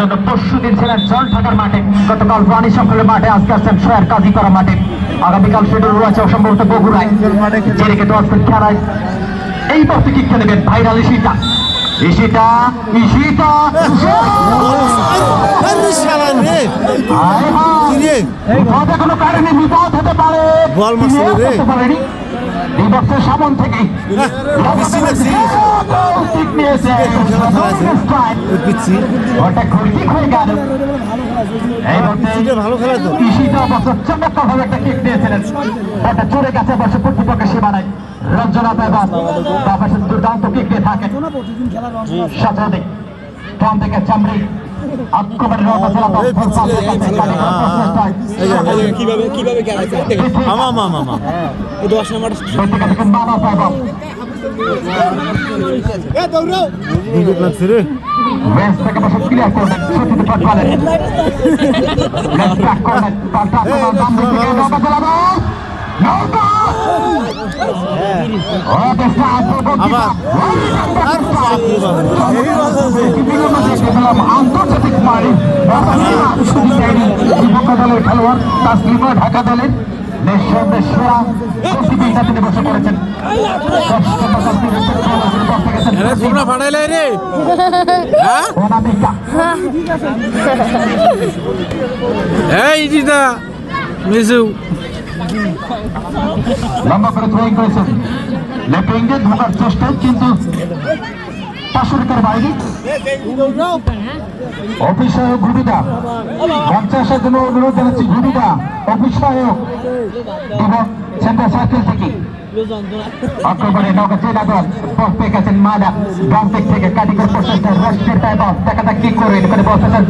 জন্য পরশু দিন ছিলেন জল ঢাকার মাঠে গতকাল রানী সকলের মাঠে আজকে আসছেন সোয়ার কাজী করা মাঠে। আগামীকাল শিডিউল রয়েছে অসম্ভবত বগুড়ায়। জেরেকে তো আজকের খেলায়। এই বছর কি খেলবেন ভাইরাল ইসিটা হায় হায়। রে বিপদ হতে পারে। বল মারছিল রে। বিপক্ষের সামন থেকে পিচ্ছি হয়ে ভালো খেলা তো একটা কিক দিয়েছিলেন চলে গেছে বসে প্রতিপক্ষের সীমানায় রঞ্জনা পেবাস পাশে দুর্দান্ত কিক দিয়ে থাকেন সাজাদি ট্রাম থেকে চামড়ি কীভাবে এই দশ নম্বর আন্তর্জাতিক মারে সুযোগ দেয়নি বিপক্ষ দলের খেলোয়াড় তাসলিমা ঢাকা দলের বসে পড়েছেন। তোমরা রে। হ্যাঁ? এই দিদা মিসু। লম্বা করে থ্রোয়িং করেছেন। লেফট উইঙ্গে ঢোকার চেষ্টা কিন্তু পাঁচশো টাকার বাইরে। অফিসায়ক ঘুরিদা মঞ্চে আসার জন্য অনুরোধ জানাচ্ছি ঘুরিদা অফিসায়ক। এবং সেন্টার সার্কেল থেকে। নৌকা দল বাম দিক থেকে কাটিকর প্রচেষ্টা রশ্মির পায় বল দেখা যাক কি করে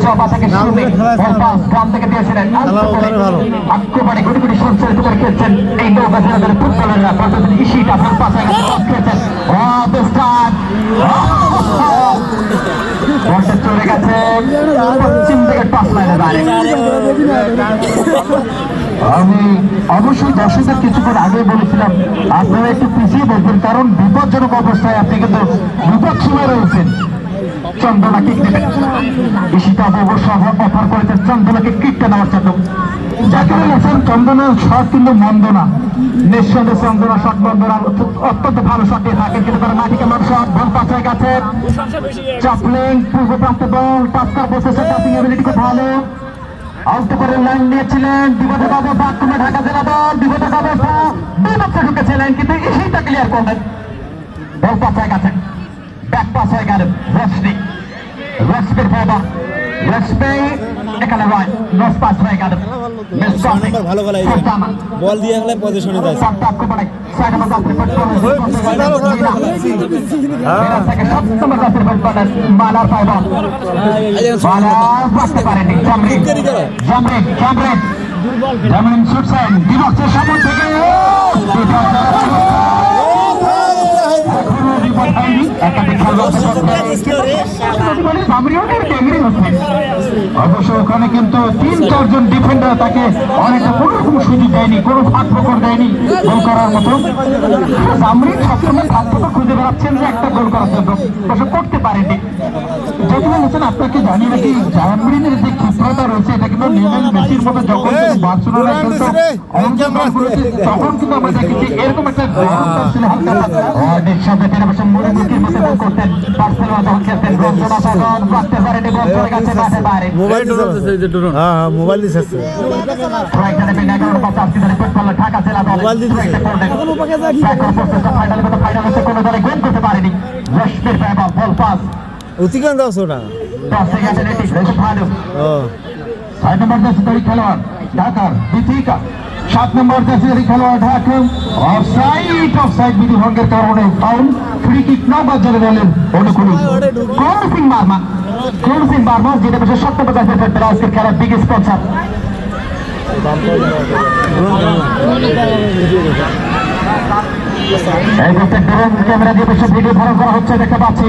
জবা থেকে সুমি। বল পাস বাম থেকে দিয়েছিলেন আক্রমণে গুটি গুটি সঞ্চয় করে খেলছেন এই নৌকা দলের ফুটবলাররা। খেলছেন দেস্তান আমি অবশ্যই দর্শকদের কিছুক্ষণ আগে বলেছিলাম, আপনারা একটু পিছিয়ে বলবেন কারণ বিপজ্জনক অবস্থায় আপনি কিন্তু বিপদ সময় রয়েছেন। চন্দনা কিক অবশ্য অফার করেছেন চন্দনাকে কিকটা নেওয়ার জন্য। জাকিরুল হাসান চন্দনার শট কিন্তু মন্দ না নিঃসন্দেহে চন্দনা শট মন্দ অত্যন্ত ভালো শট দিয়ে কিন্তু তার মাটিকে মানুষ বল হয়ে গেছে চাপলিং পূর্ব প্রান্তে বল টাস্কার বসেছে টাপিং এবিলিটি খুব ভালো। আউট করে লাইন নিয়েছিলেন, বিপদে বাবু বাথরুমে ঢাকা জেলা দল, বিপদে বাবু বিপক্ষে ঢুকেছিলেন কিন্তু সেইটা ক্লিয়ার করলেন। বল পাস হয়ে গেছে ব্যাক পাস হয়ে গেল রশ্মি রশ্মির বাবা রশ্মি এখানে রয় নস পাস হয়ে গেল ভালো খেলা বল দিয়ে গেলে পজিশনে সাতটা নম্বর মালার সামন থেকে অবশ্য ওখানে কিন্তু তিন চারজন ডিফেন্ডার তাকে অনেকটা কোনো রকম সুযোগ দেয়নি, কোনো ফাঁক ফোকর দেয়নি গোল করার মতো। জামরিন সবসময় ফাঁক ফোকর খুঁজে বেড়াচ্ছেন যে একটা গোল করার জন্য। অবশ্য করতে পারেনি। যেগুলো বলছেন আপনাকে জানি নাকি জামরিনের যে ক্ষিপ্রতা রয়েছে এটা কিন্তু লিওনেল মেসির মতো যখন তিনি খেলতো অনেক বলগুলোতে তখন কিন্তু আমরা দেখেছি এরকম একটা গরম ছিল হালকা নিঃশব্দে তিনি বসে মুড়িমুখির মতো গোল করতেন বার্সেলোনা যখন খেলতেন রঞ্জনা পাগল করতে পারেনি বল চলে গেছে মাঠে বাইরে মোবাইল হ্যাঁ হ্যাঁ দিছে পাঁচ ধরে ফুটবল ঢাকা জেলা দল মোবাইল দিতেছে। ফাইনাল ফাইনাল হচ্ছে কোনো দলে গোল করতে পারেনি রশ্মির ব্যবহার বল পাস অতিকান দাও ওটা ছয় নম্বর খেলোয়াড় ঢাকার দীপিকা সাত নম্বর খেলোয়াড় ঢাকা। অফসাইড অফসাইড বিধি ভঙ্গের কারণে ফাউল ফ্রি কিক না বাজারে দলের অনুকূলে। করণ সিং বার্মা? করণ সিং বার্মা? যেটা বেশি সত্য প্রকাশ করতে আজকের খেলার বিগ স্পন্সার এই ড্রোন ক্যামেরা দিয়ে বেশি ভিডিও ধারণ করা হচ্ছে দেখতে পাচ্ছি।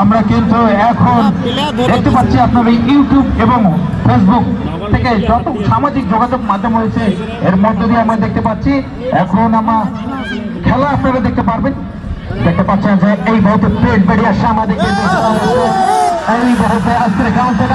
আমরা কিন্তু এখন দেখতে পাচ্ছি আপনার এই ইউটিউব এবং ফেসবুক থেকে যত সামাজিক যোগাযোগ মাধ্যম হয়েছে এর মধ্য দিয়ে আমরা দেখতে পাচ্ছি এখন আমরা খেলা আপনারা দেখতে পারবেন। দেখতে পাচ্ছেন যে এই মুহূর্তে পেট বেরিয়ে আসছে আমাদের এই মুহূর্তে আজকের কাউন্টার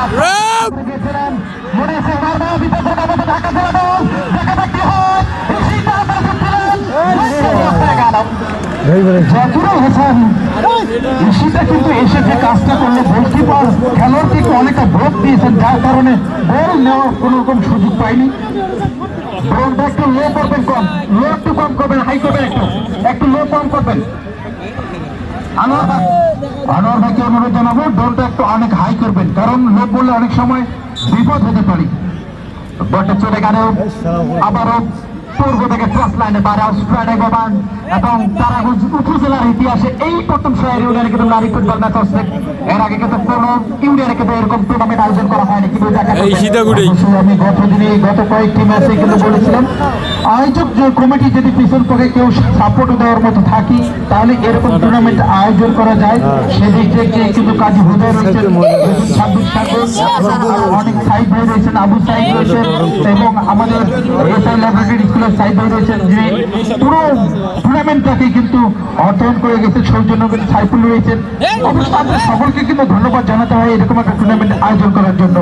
আনোয়ার জানাব একটু অনেক হাই করবেন, কারণ লো বললে অনেক সময় বিপদ হতে পারে। বটে চলে গেল আবারও পূর্ব থেকে ট্রাস লাইনে বারে অস্ট্রেলিয়া গবান এবং তারাগঞ্জ উপজেলার ইতিহাসে এই প্রথম শহর ইউনিয়নে কিন্তু নারী ফুটবল ম্যাচ হচ্ছে। এর আগে কিন্তু কোন ইউনিয়নে কিন্তু এরকম টুর্নামেন্ট আয়োজন করা হয়নি কিন্তু এই সীতাকুণ্ডি। আমি গত দিনে গত কয়েকটি ম্যাচে কিন্তু বলেছিলাম আয়োজক যে কমিটি যদি পিছন থেকে কেউ সাপোর্ট দেওয়ার মতো থাকি তাহলে এরকম টুর্নামেন্ট আয়োজন করা যায়। সেদিক থেকে কিন্তু কাজী হুদয় রয়েছেন অনেক সাইড ভাই রয়েছেন আবু সাইড রয়েছেন এবং আমাদের এসআই ল্যাবরেটরি স্কুলের সাইড ভাই রয়েছেন যে পুরো টুর্নামেন্টটাকে কিন্তু অর্থায়ন করে গেছে সৌজন্য কিন্তু সাইফুল রয়েছেন। অবশ্য আমাদের সকলকে কিন্তু ধন্যবাদ জানাতে হয় এরকম একটা টুর্নামেন্ট আয়োজন করার জন্য।